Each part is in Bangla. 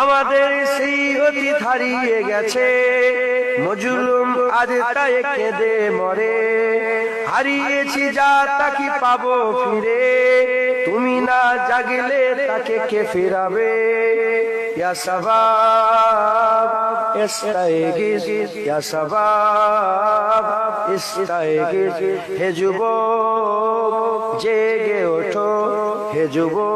আমাদের সেই অতীত হারিয়ে গেছে। মজুলুম আজ তাই কেঁদে মরে। হারিয়েছি যা তাকে পাবো ফিরে। তুমি না জাগলে তাকে কে ফিরাবে? ইয়া সবাব ইস্তাইগিস ইয়া সবাব হে জেগে ওঠো। হে যুবক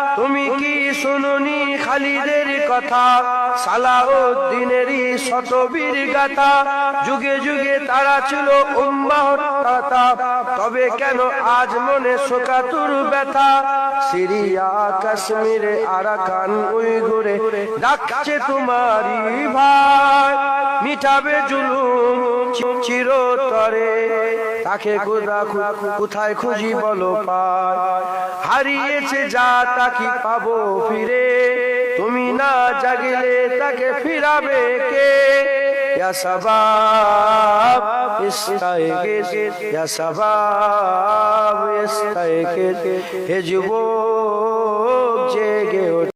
তুমি কি শুনুনি খালিদের কথা? সালাউদ্দিনেরই শতবীর গাথা। যুগে যুগে তারা ছিল তবে কেন আজ মনে শোকাতুর ব্যথা? সিরিয়া, কাশ্মীরে, আরাকান উইগুরে ডাকছে তোমারি ভাই। মিটাবে জুলুম চিরতরে। তাকে কোথা কোথায় খুঁজি বলো পায় হারিয়েছে যা তাকে পাবো ফিরে। তুমি না জাগিলে তাকে ফিরাবে কে? ইয়া সবাব ইস্তাইগিস হে যুবক, জেগে